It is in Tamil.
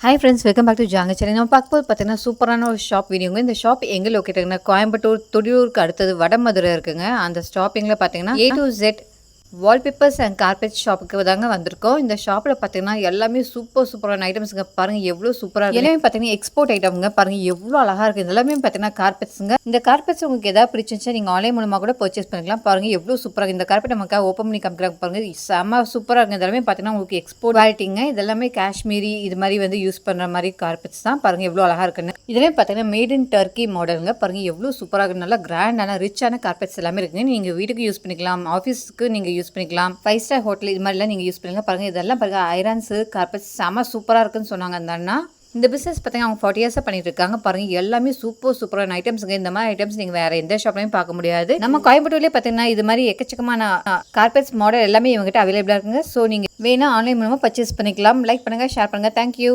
Hi friends welcome back to ஜாங்க channel நம்ம பார்க்கும்போது பார்த்தீங்கன்னா சூப்பரான ஒரு ஷாப் வீடியோங்க இந்த ஷாப் எங்கே லொக்கேட் இருக்குன்னா கோயம்புத்தூர் துடியூருக்கு அடுத்தது வடமதுரை இருக்குங்க. அந்த ஸ்டாப்பிங்கில் பார்த்தீங்கன்னா A to Z wallpapers and carpet ஷாப்புக்கு தாங்க வந்திருக்கோம். இந்த ஷாப்பில் பார்த்தீங்கன்னா எல்லாமே சூப்பர் சூப்பரான ஐட்டம்ஸுங்க பாருங்கள் எவ்வளோ சூப்பராக இருக்கு. எல்லாமே பார்த்தீங்கன்னா எக்ஸ்போர்ட் ஐட்டம்ங்க பாருங்கள் எவ்வளோ அழகாக இருக்குது எல்லாமே பார்த்தீங்கன்னா கார்பெட்ஸுங்க இந்த கார்பெட்ஸ் உங்களுக்கு எதாவது பிடிச்சிருந்துச்சா நீங்கள் ஆன்லைன் மூலமாக கூட பர்ச்சேஸ் பண்ணிக்கலாம். பாருங்கள் எவ்வளோ சூப்பராக இந்த கார்பெட் நமக்காக ஓப்பன் பண்ணி காமிக்கிறாங்க பாருங்கள் செம்ம சூப்பராக இருக்குது இதெல்லாமே பார்த்தீங்கன்னா உங்களுக்கு எக்ஸ்போர்ட் குவாலிட்டிங்க இதெல்லாமே காஷ்மீரி இது மாதிரி வந்து யூஸ் பண்ணுற மாதிரி கார்பெட்ஸ் தான். பாருங்கள் எவ்வளோ அழகாக இருக்குன்னு. இதெல்லாம் பார்த்தீங்கன்னா மேட் இன் டர்க்கி மாடலுங்க பாருங்கள் எவ்வளோ சூப்பராக இருக்குது நல்லா கிராண்டான ரிச்சான கார்பெட்ஸ் எல்லாமே இருக்குங்க நீங்கள் வீட்டுக்கு யூஸ் பண்ணிக்கலாம். ஆஃபீஸ்க்கு நீங்கள் யூஸ் பண்ணிக்கலாம். ஃபைவ் ஸ்டார் ஹோட்டல் இது மாதிரிலாம் நீங்கள் யூஸ் பண்ணிக்கலாம். பாருங்கள் இதெல்லாம் பாருங்கள் ஐரான்ஸு கார்பெட்ஸ் செம்ம சூப்பராக இருக்குன்னு சொன்னாங்க அந்த அண்ணா. இந்த பிஸ்னஸ் பார்த்தீங்கன்னா அவங்க ஃபார்ட்டி இயர்ஸாக பண்ணிட்டு இருக்காங்க. பாருங்க எல்லாமே சூப்பர் சூப்பரான ஐட்டம்ஸுங்க இந்த மாதிரி ஐட்டம்ஸ் நீங்கள் வேறு எந்த ஷாப்லையும் பார்க்க முடியாது. நம்ம கோயம்புத்தூர்லேயே பார்த்தீங்கன்னா இது மாதிரி எக்கச்சக்கமான கார்பெட்ஸ் மாடல் எல்லாமே இவங்ககிட்ட அவைலபிளாக இருக்குங்க. ஸோ நீங்கள் வேணால் ஆன்லைன் மூலமாக பர்ச்சேஸ் பண்ணிக்கலாம். லைக் பண்ணுங்கள் ஷேர் பண்ணுங்கள் தேங்க்யூ